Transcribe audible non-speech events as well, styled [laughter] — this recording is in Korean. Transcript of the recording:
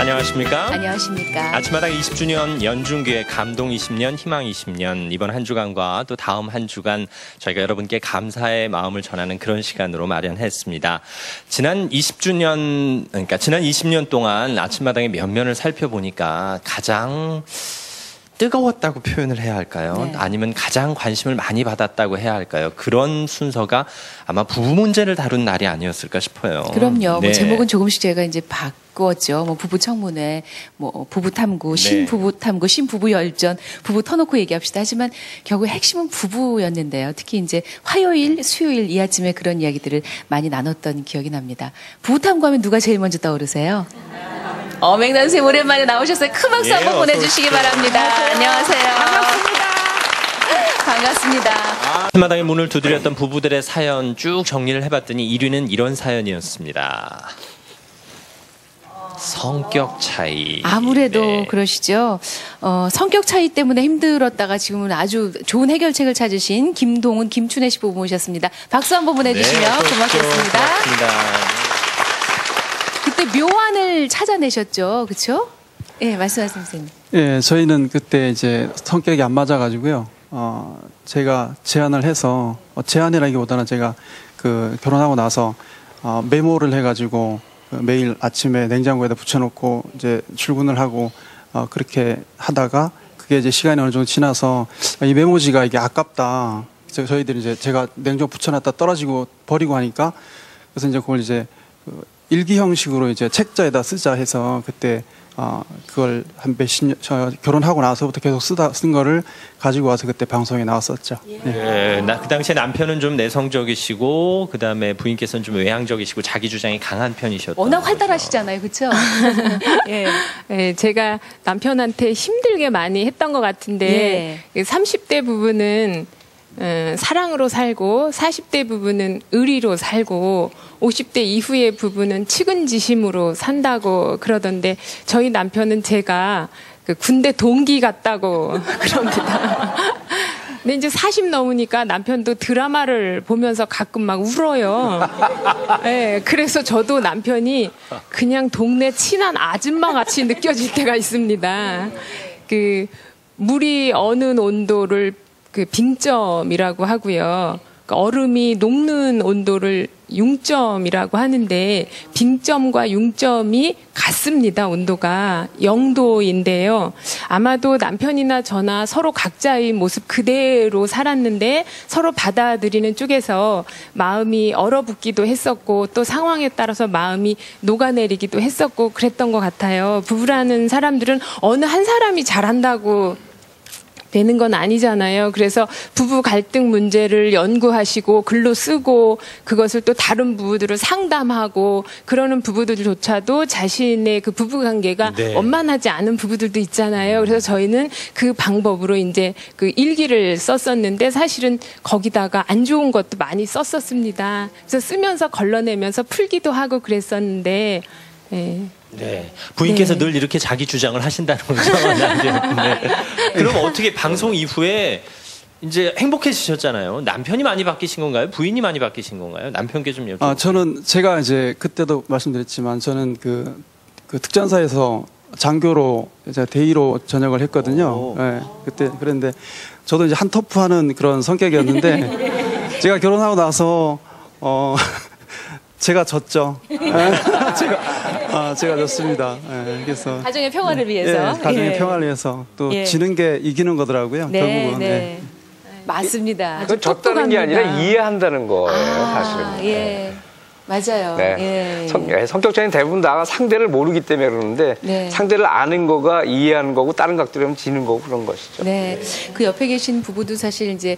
안녕하십니까? 안녕하십니까. 아침마당 20주년 연중교회 감동 20년, 희망 20년 이번 한 주간과 또 다음 한 주간 저희가 여러분께 감사의 마음을 전하는 그런 시간으로 마련했습니다. 지난 20주년 그러니까 지난 20년 동안 아침마당의 면면을 살펴보니까 가장 뜨거웠다고 표현을 해야 할까요? 네. 아니면 가장 관심을 많이 받았다고 해야 할까요? 그런 순서가 아마 부부 문제를 다룬 날이 아니었을까 싶어요. 그럼요. 네. 뭐 제목은 조금씩 제가 이제 바꾸었죠. 뭐 부부 청문회, 뭐 부부 탐구, 네. 신부부 탐구, 신부부 열전, 부부 터놓고 얘기합시다. 하지만 결국 핵심은 부부였는데요. 특히 이제 화요일, 수요일 이 아침에 그런 이야기들을 많이 나눴던 기억이 납니다. 부부 탐구하면 누가 제일 먼저 떠오르세요? 어맹단 선생님 오랜만에 나오셨어요. 큰 박수 예, 한번 보내주시기 오십시오. 바랍니다. 안녕하세요. 반갑습니다. 반갑습니다. 아침마당의 문을 두드렸던 부부들의 사연 쭉 정리를 해봤더니 1위는 이런 사연이었습니다. 성격 차이. 아무래도 네. 그러시죠. 어, 성격 차이 때문에 힘들었다가 지금은 아주 좋은 해결책을 찾으신 김동훈, 김춘혜 씨 부부 모셨습니다. 박수 한번 보내주시면 네. 고맙겠습니다. 고맙습니다. 묘안을 찾아내셨죠, 그렇죠? 예, 말씀하세요, 선생님. 예, 저희는 그때 이제 성격이 안 맞아가지고요. 어, 제가 제안을 해서, 어, 제안이라기보다는 제가 그 결혼하고 나서 어, 메모를 해가지고 그 매일 아침에 냉장고에다 붙여놓고 이제 출근을 하고 어, 그렇게 하다가 그게 이제 시간이 어느 정도 지나서 이 메모지가 이게 아깝다. 그래서 저희들이 이제 제가 냉장고 붙여놨다 떨어지고 버리고 하니까 그래서 이제 그걸 이제 그 일기 형식으로 이제 책자에다 쓰자 해서 그때 어 그걸 한 몇십 년 저 결혼하고 나서부터 계속 쓰다 쓴 거를 가지고 와서 그때 방송에 나왔었죠. 네. 네, 나, 그 당시에 남편은 좀 내성적이시고 그 다음에 부인께서는 좀 외향적이시고 자기 주장이 강한 편이셨던 워낙. 활달하시잖아요, 그렇죠? [laughs] 예. 예, 제가 남편한테 힘들게 많이 했던 것 같은데 예. 30대 부부는 어, 사랑으로 살고 40대 부부는 의리로 살고 50대 이후의 부부는 측은지심으로 산다고 그러던데 저희 남편은 제가 그 군대 동기 같다고 [laughs] 그럽니다. 근데 이제 40 넘으니까 남편도 드라마를 보면서 가끔 막 울어요. 예, 그래서 저도 남편이 그냥 동네 친한 아줌마 같이 느껴질 때가 있습니다. 그 물이 어는 온도를 그 빙점이라고 하고요. 그 얼음이 녹는 온도를 융점이라고 하는데 빙점과 융점이 같습니다. 온도가 0도인데요. 아마도 남편이나 저나 서로 각자의 모습 그대로 살았는데 서로 받아들이는 쪽에서 마음이 얼어붙기도 했었고 또 상황에 따라서 마음이 녹아내리기도 했었고 그랬던 것 같아요. 부부라는 사람들은 어느 한 사람이 잘한다고 되는 건 아니잖아요. 그래서 부부 갈등 문제를 연구하시고 글로 쓰고 그것을 또 다른 부부들을 상담하고 그러는 부부들조차도 자신의 그 부부 관계가 네. 원만하지 않은 부부들도 있잖아요. 그래서 저희는 그 방법으로 이제 그 일기를 썼었는데 사실은 거기다가 안 좋은 것도 많이 썼었습니다. 그래서 쓰면서 걸러내면서 풀기도 하고 그랬었는데 예. 네. 부인께서 네. 늘 이렇게 자기 주장을 하신다는 거죠. [laughs] 네. 그럼 어떻게 방송 이후에 이제 행복해지셨잖아요. 남편이 많이 바뀌신 건가요? 부인이 많이 바뀌신 건가요? 남편께 좀 여쭤볼게요. 아 저는 제가 이제 그때도 말씀드렸지만 저는 그, 그 특전사에서 장교로 이제 대위로 전역을 했거든요. 오. 예, 그때 그런데 저도 이제 한 터프하는 그런 성격이었는데 [laughs] 제가 결혼하고 나서 어 제가 졌죠. 예, [laughs] 제가 아 제가 졌습니다. 예, 그래서 가정의 평화를 위해서. 예, 가정의 예. 평화를 위해서 또 예. 지는 게 이기는 거더라고요. 네, 결국은. 네. 예. 맞습니다. 그건 졌다는 게 아니라. 이해한다는 거예요, 사실은. 아, 예. 맞아요. 네. 예. 성, 예, 성격적인 대부분 다 상대를 모르기 때문에 그러는데 네. 상대를 아는 거가 이해하는 거고 다른 각들은 지는 거고 그런 것이죠. 네. 그 옆에 계신 부부도 사실 이제